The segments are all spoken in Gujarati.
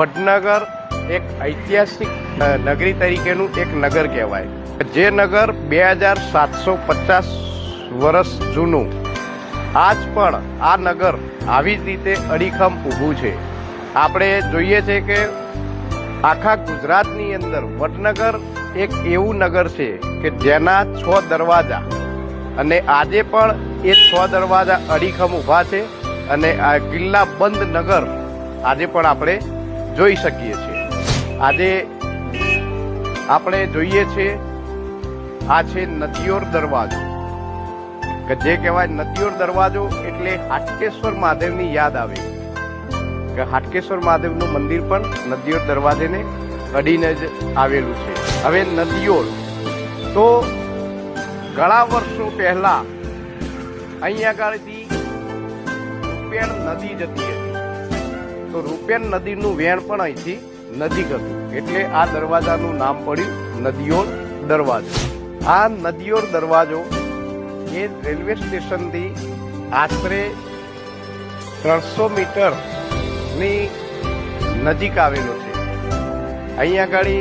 વડનગર એક ઐતિહાસિક નગરી તરીકેનું એક નગર કહેવાય. જે નગર બે હજાર સાતસો પચાસ વર્ષ જૂનું. આજ પણ આ નગર આવી જ રીતે અડીખમ ઊભું છે. આપણે જોઈએ છે કે આખા ગુજરાતની અંદર વડનગર એક એવું નગર છે કે જેના છ દરવાજા અને આજે પણ એ છ દરવાજા અડીખમ ઊભા છે અને આ કિલ્લા બંધ નગર આજે પણ આપણે જોઈ શકીએ છીએ. આજે આપણે જોઈએ છીએ, આ છે નદીઓર દરવાજો. કે જે કહેવાય નદીઓર દરવાજો એટલે હાટકેશ્વર મહાદેવની યાદ આવે. કે હાટકેશ્વર મહાદેવનું મંદિર પણ નદીઓર દરવાજેને અડીને જ આવેલું છે. હવે નદીઓર. તો ઘણા વર્ષો પહેલા અહીંયા આગળથી રૂપેણ નદી જતી હતી. તો રૂપેન નદીનું વેણ પણ અહીંથી નજીક હતું એટલે આ દરવાજાનું નામ પડ્યું નદીઓર દરવાજો. આ નદીઓર દરવાજો એ રેલવે સ્ટેશનથી આશરે ત્રણસો મીટરની નજીક આવેલો છે. અહીંયા આગળ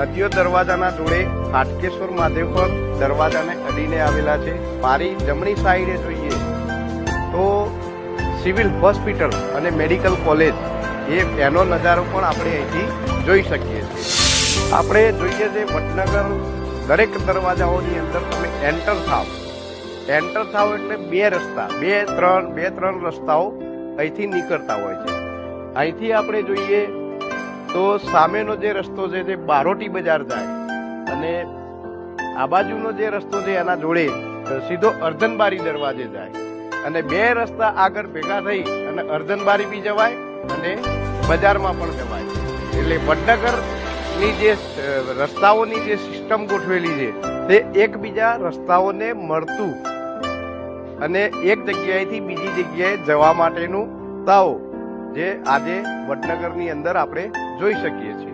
નદીઓ દરવાજાના જોડે હાટકેશ્વર મહાદેવ પણ દરવાજાને અડીને આવેલા છે. મારી જમણી સાઈડે જોઈએ તો સિવિલ હોસ્પિટલ અને મેડિકલ કોલેજ એ એનો નજારો પણ આપણે અહીંથી જોઈ શકીએ છીએ. આપણે જોઈએ છે વડનગર દરેક દરવાજાઓની અંદર તમે એન્ટર થાવ. એન્ટર થાવ એટલે બે રસ્તા, બે, ત્રણ બે, ત્રણ રસ્તાઓ અહીંથી નીકળતા હોય છે. અહીંથી આપણે જોઈએ તો સામેનો જે રસ્તો છે તે બારોટી બજાર જાય અને આ બાજુનો જે રસ્તો છે એના જોડે સીધો અર્ધનબારી દરવાજે જાય. અને બે રસ્તા આગળ ભેગા થઈ અને અર્ધનબારી બી જવાય અને બજારમાં પણ જવાય. એટલે વડનગરની જે રસ્તાઓની જે સિસ્ટમ ગોઠવેલી છે, તે એકબીજા રસ્તાઓને મળતું અને એક જગ્યાએથી બીજી જગ્યાએ જવા માટેનું તાવ જે આજે વડનગરની અંદર આપણે જોઈ શકીએ છીએ.